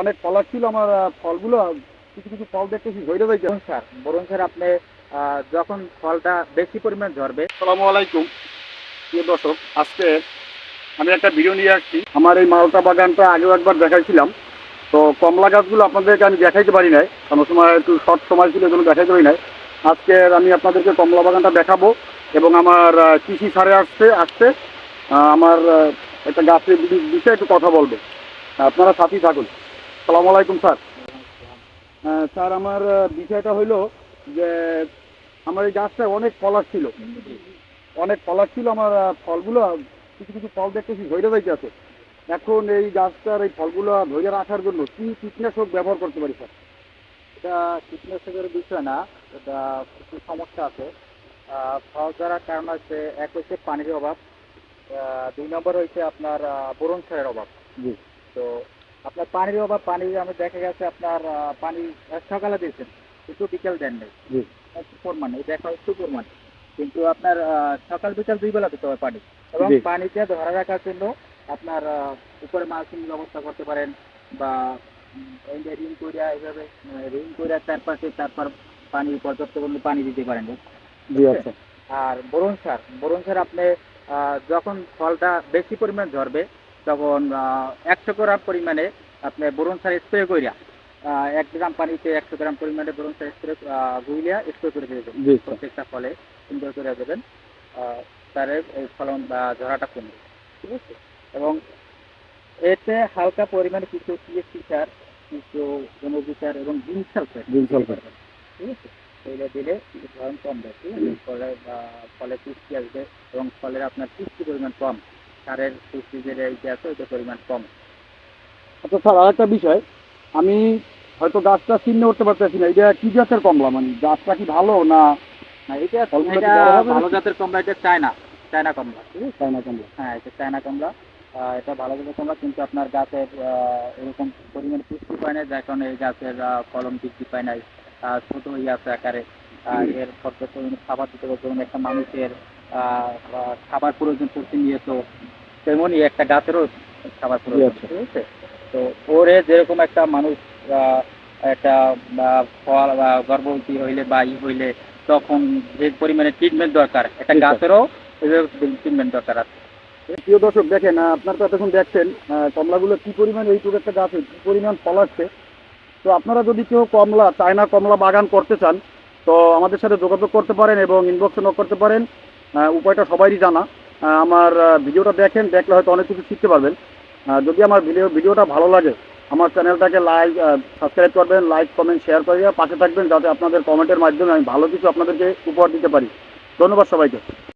অনেক ফলার ছিল আমার ফলগুলো। কিছু কিছু ফল দেখতেছি ঝরে যাইছে স্যার বরুণ স্যার আপনি যখন ফলটা বেশি পরিমাণ ঝরবে আসসালামু আলাইকুম। প্রিয় দর্শক আজকে আমি একটা ভিডিও নিয়ে আসছি। আমার এই মালটা বাগানটা আগেও একবার দেখাইছিলাম। তো কমলা গাছগুলো আপনাদেরকে আমি দেখাইতে পারি নাই। কারণ সময় একটু শর্ট সময় ছিল এগুলো দেখাইতে পারি নাই। আজকে আমি আপনাদেরকে কমলা বাগানটা দেখাবো এবং আমার কৃষি সারে আসছে আসছে। আমার একটা গাছের বিষয়ে একটু কথা বলবে। আপনারা সাথী থাকুন। সালামু আলাইকুম স্যার। স্যার আমার বিষয়টা হইল যে আমার এই গাছটা অনেক ফলার ছিল। অনেক ফলার ছিল আমার ফলগুলো কিছু কিছু ফল দেখতেছি ধৈর্য যাইতে আছে। এখন এই গাছটার এই ফলগুলো ধৈর্য রাখার জন্য কি কীটনাশক ব্যবহার করতে পারি স্যার? এটা কীটনাশকের বিষয় না এটা কিছু সমস্যা আছে। ফল ধরার কারণ হচ্ছে এক হচ্ছে পানির অভাব দুই নম্বর হচ্ছে আপনার বোরন সারের অভাব। জি। তো আপনার পানির অভাব পানি আমি দেখা গেছে আপনার পানি সকালে দিয়েছেন। কিন্তু বিকেল দেন নেই। একটু পরিমাণ দেখা একটু পরিমাণ কিন্তু আপনার সকাল বিকাল দুই বেলা দিতে হবে পানি। এবং পানিতে ধরে রাখার জন্য আপনার উপরে মালচিং ব্যবস্থা করতে পারেন বা রিং করিয়া এইভাবে রিং করিয়া চারপাশে তারপর পানি পর্যাপ্ত পরিমাণে পানি দিতে পারেন। আচ্ছা। আর বোরন সার বোরন সার আপনি আহ, যখন ফলটা বেশি পরিমাণ ঝরবে তখন একশো গ্রাম পরিমাণে আপনি বোরন সার স্প্রে করিয়া এক গ্রাম পানিতে একশো গ্রাম পরিমাণে বোরন সার স্প্রে গুইলিয়া স্প্রে করে দিয়ে দেবেন। প্রত্যেকটা ফলে সুন্দর করে দেবেন তারে এই ফলন বা ঝরাটা কমবে। ঠিক আছে? এবং এতে হালকা পরিমাণে কিছু পিএসসি সার কিছু এনওজি সার এবং জিঙ্ক সালফেট জিঙ্ক সালফেট। ঠিক আছে? এইটা দিলে ফলন কমবে ঠিক আছে? ফলে ফলে পুষ্টি আসবে এবং ফলের আপনার পুষ্টি পরিমাণ কম। সারের পুষ্টি যে আছে ওইটার পরিমাণ কম। আচ্ছা স্যার বিষয়। আমি হয়তো গাছটা চিহ্ন করতে পারতেছি না। এটা কি জাতের কমলা? মানে গাছটা কি ভালো না এটা ভালো জাতের কমলা এটা চায়না চায়না কমলা। চায়না কমলা। হ্যাঁ এটা চায়না কমলা। এটা ভালো জাতের কমলা কিন্তু আপনার গাছের এরকম পরিমাণে পুষ্টি পায় না যার কারণে এই গাছের ফলন বৃদ্ধি পায় নাই ছোট হয়ে আছে আকারে। এর পর্যাপ্ত খাবার দিতে যেমন একটা মানুষের খাবার প্রয়োজন প্রতিনিয়ত তেমনই একটা গাছেরও খাবার আচ্ছা। ঠিক আছে? তো ওরে যেরকম একটা মানুষ একটা ফল বা গর্ভবতী হইলে বা ই হইলে তখন যে পরিমাণে ট্রিটমেন্ট দরকার একটা গাছেরও ট্রিটমেন্ট দরকার আছে। প্রিয় দর্শক দেখেন আপনার তো এতক্ষণ দেখছেন কমলাগুলো কি পরিমাণ এইটুকু একটা গাছে কি পরিমাণ ফল আসছে। তো আপনারা যদি কেউ কমলা চায়না কমলা বাগান করতে চান তো আমাদের সাথে যোগাযোগ করতে পারেন এবং ইনবক্সে নক করতে পারেন। উপায়টা সবারই জানা। আমার ভিডিওটা দেখেন, দেখলে হয়তো অনেক কিছু শিখতে পারবেন। যদি আমার ভিডিও, ভিডিওটা ভালো লাগে, আমার চ্যানেলটাকে লাইক সাবস্ক্রাইব করবেন লাইক কমেন্ট শেয়ার করে পাশে থাকবেন, যাতে আপনাদের কমেন্টের মাধ্যমে আমি ভালো কিছু আপনাদেরকে উপহার দিতে পারি। ধন্যবাদ সবাইকে।